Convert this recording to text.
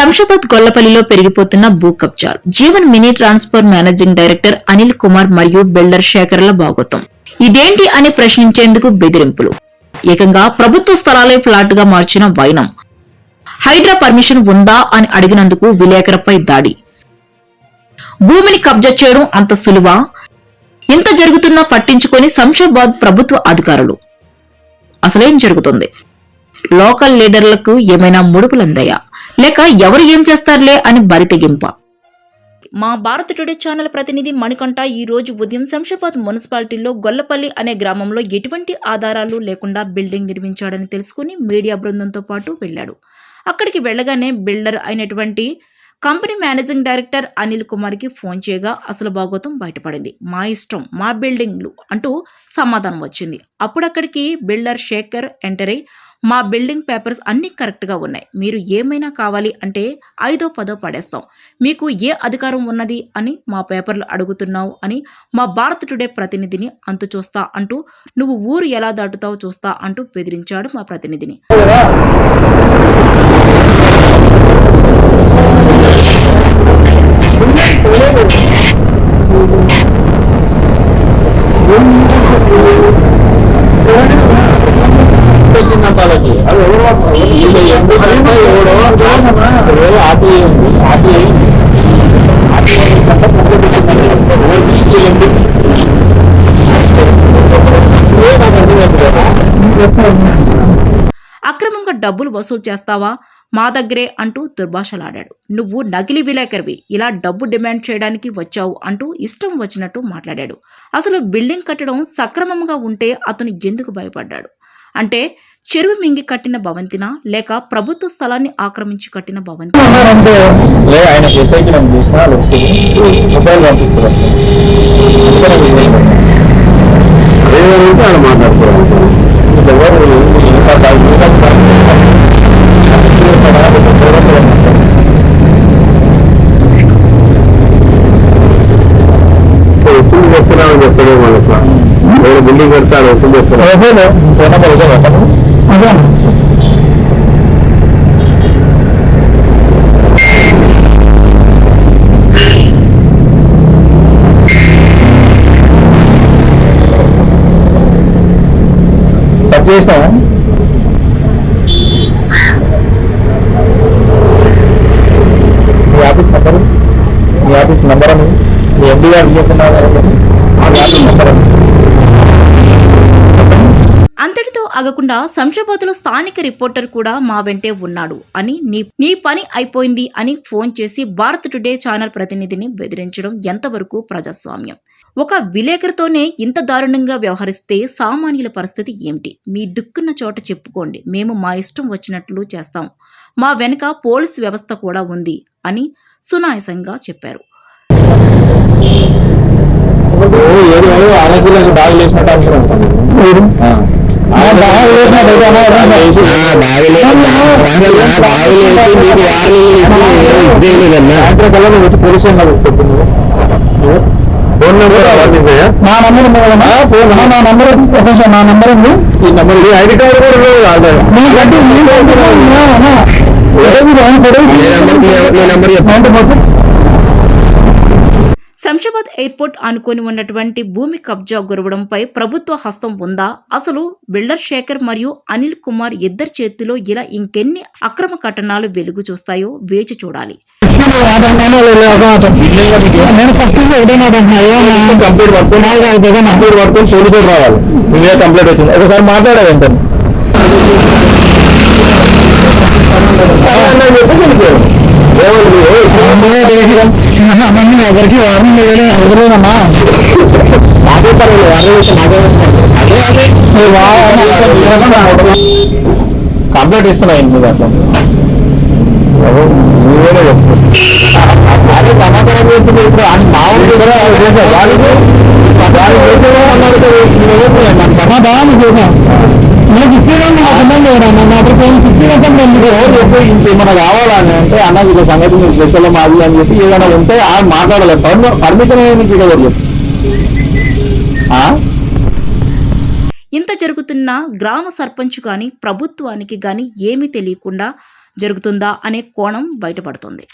శంషాబాద్ గొల్లపల్లిలో పెరిగిపోతున్న భూ కబ్జాలు. Jeevan mini transfer managing director Anil Kumar మరియు బిల్డర్ శేఖర్ల భాగోతం ఇదేంటి అని ప్రశ్నించేందుకు బెదిరింపులు. ఏకంగా ప్రభుత్వ స్థలాలే ఫ్లాట్గా మార్చిన వైనం. హైడ్రా పర్మిషన్ ఉందా అని అడిగినందుకు విలేకరుపై దాడి. భూమిని కబ్జా చేయడం అంత సులువా? ఇంత జరుగుతున్నా పట్టించుకొని శంషాబాద్ ప్రభుత్వ అధికారులు. అసలేం జరుగుతుంది? లోకల్ లీడర్లకు ఏమైనా ముడుపులందయ్యా లేక ఎవరు ఏం చేస్తారులే అని బరితెగింప. మా భారత్ టుడే ఛానల్ ప్రతినిధి మణికంఠ ఈ రోజు ఉదయం శంషాబాద్ మున్సిపాలిటీలో గొల్లపల్లి అనే గ్రామంలో ఎటువంటి ఆధారాలు లేకుండా బిల్డింగ్ నిర్మించాడని తెలుసుకుని మీడియా బృందంతో పాటు వెళ్ళాడు. అక్కడికి వెళ్ళగానే బిల్డర్ అయినటువంటి కంపెనీ మేనేజింగ్ డైరెక్టర్ అనిల్ కుమార్కి ఫోన్ చేయగా అసలు భాగోతం బయటపడింది. మా ఇష్టం మా బిల్డింగ్లు అంటూ సమాధానం వచ్చింది. అప్పుడు అక్కడికి బిల్డర్ శేఖర్ ఎంటర్ అయి మా బిల్డింగ్ పేపర్స్ అన్నీ కరెక్ట్గా ఉన్నాయి. మీరు ఏమైనా కావాలి అంటే ఐదో పదో పడేస్తాం. మీకు ఏ అధికారం ఉన్నది అని మా పేపర్లు అడుగుతున్నావు అని మా భారత్ టుడే ప్రతినిధిని అంతు చూస్తా అంటూ నువ్వు ఊరు ఎలా దాటుతావు చూస్తా అంటూ బెదిరించాడు మా ప్రతినిధిని. వీళ్ళు ఎందుకంటే ఎవడో ఆర్టీఐ ఉంది ఆర్టీఐ ఆర్టీఐ కంటే వీళ్ళు ఎందుకు అక్రమంగా డబ్బులు వసూలు చేస్తావా? మా దగ్గరే అంటూ దుర్భాషలాడాడు. నువ్వు నకిలీ విలేకరివి. ఇలా డబ్బు డిమాండ్ చేయడానికి వచ్చావు అంటూ ఇష్టం వచ్చినట్టు మాట్లాడాడు. అసలు బిల్డింగ్ కట్టడం సక్రమంగా ఉంటే అతను ఎందుకు భయపడ్డాడు? అంటే చెరువు మింగి కట్టిన భవంతినా లేక ప్రభుత్వ స్థలాన్ని ఆక్రమించి కట్టిన భవంతి? మన వేరే బిల్డింగ్ కడతాడు ఎప్పుడు చెప్తాను సెర్చ్ చేసినావా? మీ ఆఫీస్ నంబర్? మీ ఆఫీస్ నంబర్ అని మీ ఎండి గారు ఆఫీస్ నంబర్ అని అంతటితో ఆగకుండా శంషాబాద్లో స్థానిక రిపోర్టర్ కూడా మా వెంటే ఉన్నాడు అని నీ నీ పని అయిపోయింది అని ఫోన్ చేసి భారత్ టుడే ఛానల్ ప్రతినిధిని బెదిరించడం ఎంతవరకు ప్రజాస్వామ్యం? ఒక విలేకరితోనే ఇంత దారుణంగా వ్యవహరిస్తే సామాన్యుల పరిస్థితి ఏమిటి? మీ దుక్కున్న చోట చెప్పుకోండి. మేము మా ఇష్టం వచ్చినట్లు చేస్తాం. మా వెనుక పోలీస్ వ్యవస్థ కూడా ఉంది అని సునాయసంగా చెప్పారు. బాగా లేచినట్టు పోలీసు ఫోన్ నెంబర్ నా నంబర్ నా నంబర్. కొంచెం నా నంబర్ ఉంది? ఈ నెంబర్ ఐడి కార్డు కూడా లేదు కాదు మీ గడ్డి మీ శంషాబాద్ ఎయిర్పోర్ట్ ఆనుకొని ఉన్నటువంటి భూమి కబ్జా గురవడంపై ప్రభుత్వ హస్తం ఉందా? అసలు బిల్డర్ శేఖర్ మరియు అనిల్ కుమార్ ఇద్దరి చేతిలో ఇలా ఇంకెన్ని అక్రమ కట్టణాలు వెలుగు చూస్తాయో వేచి చూడాలి. కంప్లీట్ వచ్చింది. ఒకసారి ఎవరికి వార్నింగ్ ఇవ్వలే ఇవ్వలేదమ్మా నాకే పర్వాలేదు కంప్లీట్ ఇస్తున్నా ఎనిమిది అట్లా. సమాచారం చేస్తుంది ఇప్పుడు మా ఊరికి కూడా ఎందుకు ఇంకేమైనా కావాలా అని అంటే అన్న ఇక సంగతి మీరు స్పెషల్ మాది అని చెప్పి ఏదైనా ఉంటే ఆ మాట్లాడాలి. పర్మిషన్ ఏమి మీకు ఎవరు చెప్పు ఇంత జరుగుతున్న గ్రామ సర్పంచ్ కానీ ప్రభుత్వానికి కానీ ఏమీ తెలియకుండా జరుగుతుందా అనే కోణం బయటపడుతుంది.